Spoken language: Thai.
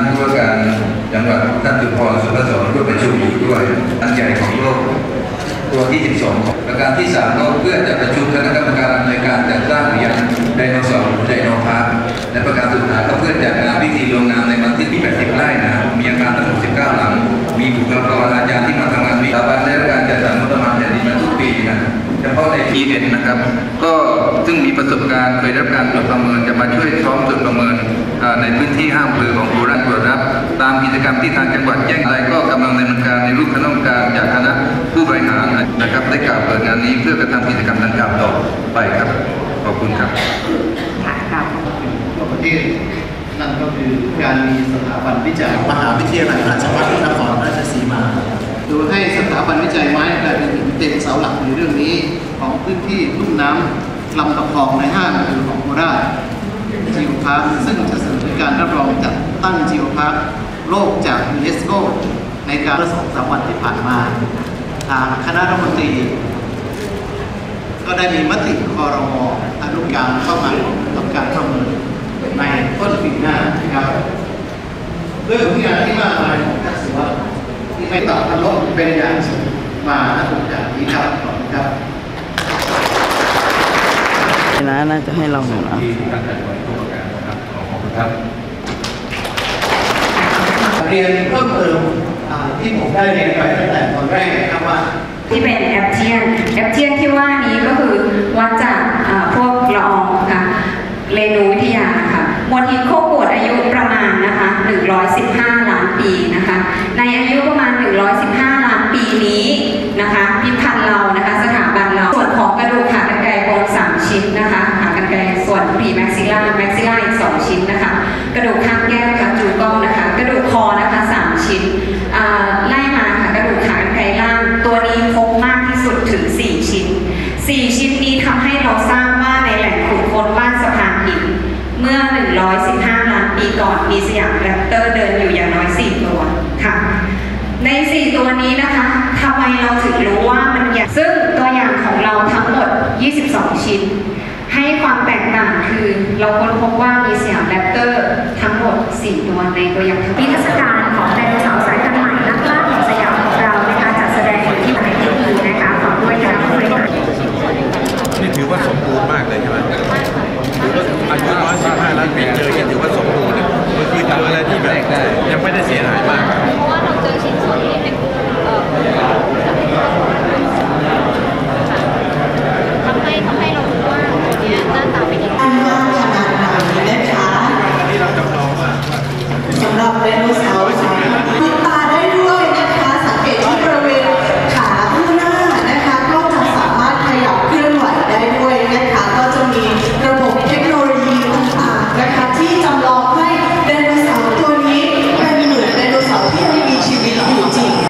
านผู้ว่าการจังหวัดท่านจุพรสุภาษรร่วมประชุมอยู่ด้วยอันใหญ่ของโลกตัวที่ 12ของประการที่ 3 ก็เพื่อจะประชุมคณะกรรมการอำนการจัดสร้างอุทยานไดโนเสาร์ไดโนพาร์คและประการสุดท้ายก็เพื่อจัดงานพิธีลงนามในวันที่ 80 ไร่นะ มีอาคารทั้งหมด19 หลัง มีบุคลากรอาจารย์ที่มาทำงานมีสถาบันได้รับการจัดสรรงบประมาณแผ่นดินมาทุกปีนะเฉพาะในปีเอ็นนะครับ ก็ซึ่งมีประสบการณ์เคยได้รับการตรวจประเมินจะมาช่วยซ้อมตรวจประเมิน ในพื้นที่ห้ามเพือของโคราชตรวจรับ ตามกิจกรรมที่ทางจังหวัดแจ้งอะไรก็กำลังดำเนินการในรูปคณะกรรมการจากคณะผู้บริหารนะครับได้กล่าวเปิดงานนี้เพื่อกระทำกิจกรรมดังกล่าวต่อไปครับ ขอบคุณครับค่ะครับทั่วประเทศนั่นก็คือการมีสถาบันวิจัยมหาวิทยาลัยราชภัฏนครราชสีมาโดยให้สถาบันวิจัยไม้กลายเป็นเต็มเสาหลักในเรื่องนี้ของพื้นที่ลุ่มน้ำลำตะคองในห้าอำเภอของโคราชจีโอพาซึ่งจะ การรับรองจัดตั้งจีโอพาร์คโลกจากยูเนสโกในการเมื่อสองสามวันที่ผ่านมา ทางคณะรัฐมนตรี ก็ได้มีมติคอรมออนุการเข้ามาทำการประเมินในต้นปีหน้านะครับด้วยผลงานที่มากมายของทักษิณวัฒน์ที่ไม่ตอบทันลบเป็นอย่างสูงมาณตรงจากนี้ครับขอบคุณครับนะน่าจะให้เราหน่อยนะ ครับ เรียนเพิ่มเติมที่ผมได้เรียนไปตั้งแต่ตอนแรกนะครับว่า ที่เป็นแอปเทียนแอปเทียนที่ว่านี้ก็คือวัดจากพวกละอองค่ะเรนูวิทยาค่ะมวลหินโคกวดอายุประมาณนะคะ 115 ล้านปีนะคะ ในอายุประมาณ 115 ล้านปีนี้นะคะ พิพันธ์เรานะคะ ชิ้นนะคะ กระดูกข้างแก้มค่ะจูก้องนะคะ กระดูกคอนะคะ3ชิ้นไล่มาค่ะกระดูกขากรรไกรล่าง ตัวนี้พบมากที่สุดถึง 4 ชิ้น 4 ชิ้นนี้ทำให้เราทราบว่าในแหล่งขุดค้นบ้านสะพานหินเมื่อ 115 ล้านปีก่อนมีสยามแรปเตอร์เดินอยู่อย่างน้อย 4 ตัวค่ะ ใน 4 ตัวนี้นะคะทำไมเราถึงรู้ว่ามันใหญ่ซึ่งตัวอย่างของเราทั้งหมด 22 ชิ้น ให้ความแตกต่างคือเราค้นพบว่ามีสยามแรปเตอร์ทั้งหมด 4 ตัวในตัวอย่างทั้งหมนิทรรศการของไดโนเสาร์สายพันธุ์ใหม่นักล่าแห่งสยามของเรานะคะจัดแสดงอยู่ที่ไหนที่ดีนะคะฝากด้วยคณะผู้บริหารนี่ถือว่าสมบูรณ์มากเลยใช่ไหมถือว่าอายุน้อยสิบห้าล้านปีเจอยังถือว่าสมบูรณ์เนี่ยมันคือทำอะไรที่แบบยังไม่ได้เสียหายมาก